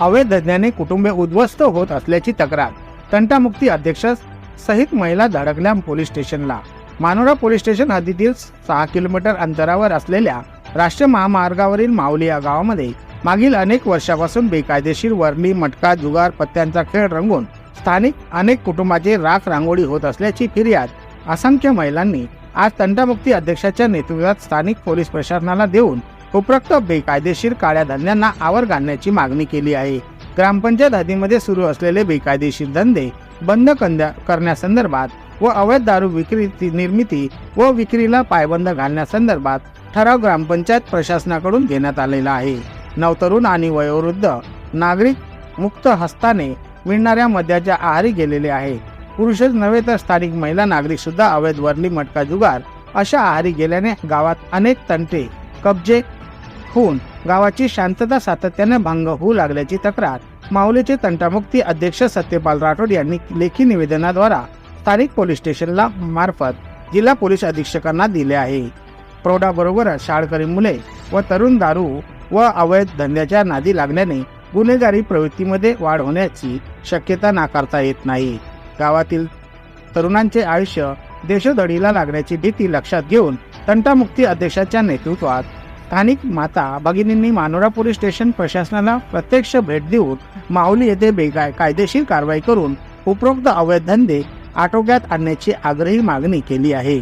अवैध धंद्याने कुटुंबे उद्ध्वस्त होत असल्याची तक्रार. तंटामुक्ती अध्यक्ष सहित महिला धडकल्या पोलीस स्टेशनला. मानोरा पोलीस स्टेशन हद्दीतील सहा किलोमीटर अंतरावर असलेल्या राष्ट्रीय महामार्गावरील माऊली या गावामध्ये मागील अनेक वर्षापासून बेकायदेशीर वर्ली मटका जुगार पत्त्यांचा खेळ रंगून स्थानिक अनेक कुटुंबाचे राख रांगोळी होत असल्याची फिर्याद असंख्य महिलांनी आज तंटामुक्ती अध्यक्षाच्या नेतृत्वात स्थानिक पोलीस प्रशासनाला देऊन उपरोक्त बेकायदेशीर काळ्या धंद्यांना आवर घालण्याची मागणी केली आहे. ग्रामपंचायत हद्दीमध्ये सुरू असलेले बेकायदेशीर धंदे बंद कंद्या- करण्यासंदर्भात व अवैध दारू विक्री निर्मिती व विक्रीला पायबंद घालण्यासंदर्भात ठराव ग्रामपंचायत प्रशासनाकडून घेण्यात आलेला आहे. नवतरुण आणि वयोवृद्ध नागरिक मुक्त हस्ताने मिळणाऱ्या मद्याच्या आहारी गेलेले आहे. पुरुषच नव्हे तर स्थानिक महिला नागरिक सुद्धा अवैध वरली मटका जुगार अशा आहारी गेल्याने गावात अनेक तंटे कब्जे होऊन गावाची शांतता सातत्याने भंग होऊ लागल्याची तक्रार. माऊलीचे तंटामुक्ती अध्यक्ष सत्यपाल राठोड यांनी लेखी निवेदनाद्वारा स्थानिक पोलीस स्टेशनला मार्फत जिल्हा पोलीस अधीक्षकांना दिले आहे. प्रौढाबरोबरच शाळकरी मुले व तरुण दारू व अवैध धंद्याच्या नादी लागल्याने गुन्हेगारी प्रवृत्तीमध्ये वाढ होण्याची शक्यता नाकारता येत नाही. गावातील तरुणांचे आयुष्य देशोधडीला लागण्याची भीती लक्षात घेऊन तंटामुक्ती अध्यक्षाच्या नेतृत्वात स्थानिक माता भगिनींनी मानोरा पोलीस स्टेशन प्रशासनाला प्रत्यक्ष भेट देऊन माऊली येथे बेगाय कायदेशीर कारवाई करून उपरोक्त अवैध धंदे आटोक्यात आणण्याची आग्रही मागणी केली आहे.